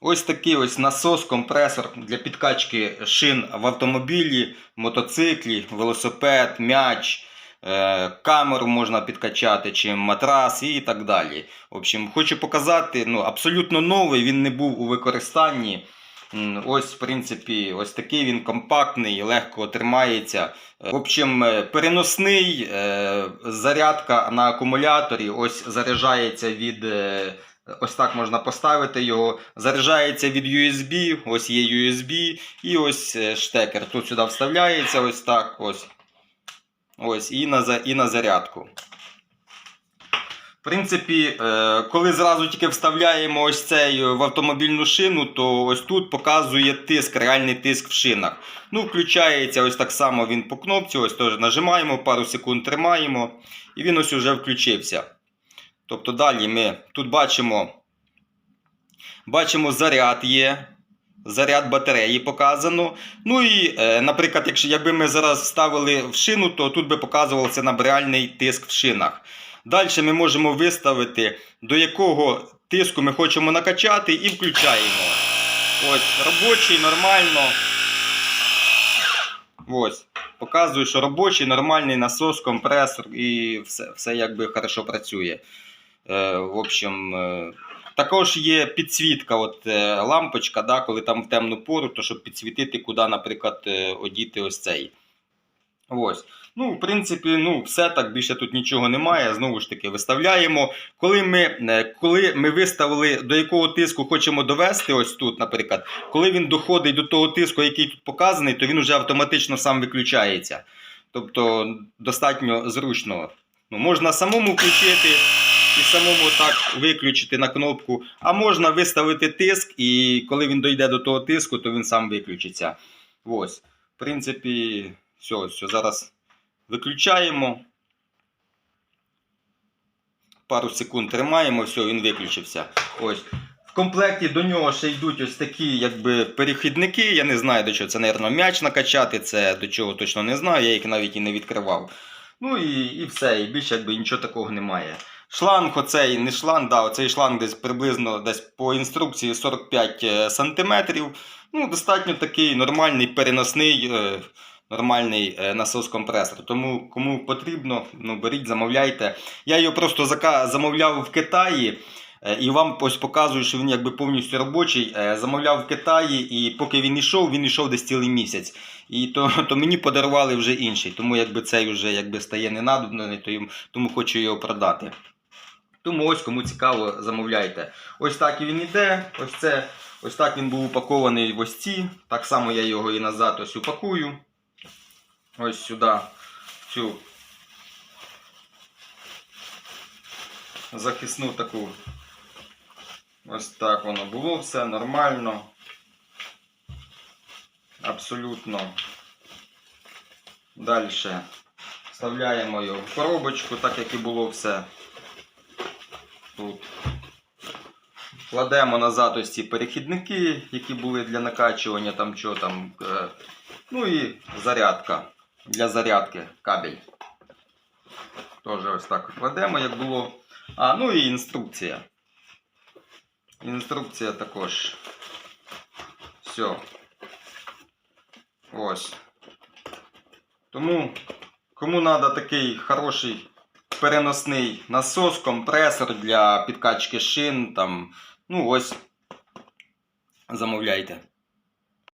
Ось такий ось насос, компресор для підкачки шин в автомобілі, мотоциклі, велосипед, м'яч, е, камеру можна підкачати, чи матрас і так далі. В общем, хочу показати, ну, абсолютно новий, він не був у використанні. Ось, в принципі, ось такий він компактний, легко тримається. В общем, е, переносний, е, зарядка на акумуляторі, ось заряджається від. Е, Ось так можна поставити його. Заряджається від USB, ось є USB, і ось е, штекер. Тут сюди вставляється, ось так. Ось. Ось, і на, і на зарядку. В принципі, е, коли зразу тільки вставляємо ось цей в автомобільну шину, то ось тут показує тиск, реальний тиск в шинах. Ну, включається ось так само він по кнопці, ось теж нажимаємо, пару секунд тримаємо, і він ось уже включився. Тобто далі ми тут бачимо, бачимо заряд є. Заряд батареї показано. Ну і, е, наприклад, якщо якби ми зараз вставили в шину, то тут би показувався нам реальний тиск в шинах. Далі ми можемо виставити, до якого тиску ми хочемо накачати, і включаємо. Ось, робочий, нормально. Ось. Показую, що робочий, нормальний насос, компресор і все, все якби хорошо працює. Е, в общем, е, також є підсвітка, от, е, лампочка, да, коли там в темну пору, то щоб підсвітити, куди, наприклад, одіти ось цей. Ось. Ну, в принципі, ну, все так, більше тут нічого немає. Знову ж таки, виставляємо. Коли ми, коли ми виставили, до якого тиску хочемо довести, ось тут, наприклад, коли він доходить до того тиску, який тут показаний, то він вже автоматично сам виключається. Тобто достатньо зручно. Ну, можна самому включити і самому так виключити на кнопку. А можна виставити тиск, і коли він дойде до того тиску, то він сам виключиться. Ось. В принципі, все, все. Зараз виключаємо. Пару секунд тримаємо, все, він виключився. Ось. В комплекті до нього ще йдуть ось такі якби, перехідники. Я не знаю, до чого це, мабуть, м'яч накачати, це до чого точно не знаю, я їх навіть і не відкривав. Ну і, і все, і більше якби нічого такого немає. Шланг, оцей не шланг, да, оцей шланг десь приблизно десь по інструкції 45 см. Ну, достатньо такий нормальний переносний. Е, Нормальний е, насос-компресор. Тому кому потрібно, ну беріть, замовляйте. Я його просто замовляв в Китаї. е, І вам ось показую, що він якби повністю робочий. Е, Замовляв в Китаї, і поки він йшов, він йшов десь цілий місяць. І то, то мені подарували вже інший. Тому якби цей вже якби стає ненадобний, то тому хочу його продати. Тому ось кому цікаво, замовляйте. Ось так і він іде. Ось це, ось так він був упакований в ось ці. Так само я його і назад ось упакую. Ось сюди. Цю захисну таку. Ось так воно було все нормально. Абсолютно. Далі вставляємо його в коробочку, так як і було все тут. Кладемо назад ось ці перехідники, які були для накачування, там що там. е, Ну і зарядка. Для зарядки кабель. Теж ось так кладемо, як було. А, ну і інструкція. Інструкція також. Все. Ось. Тому, кому треба такий хороший переносний насос, компресор для підкачки шин, там, ну ось, замовляйте.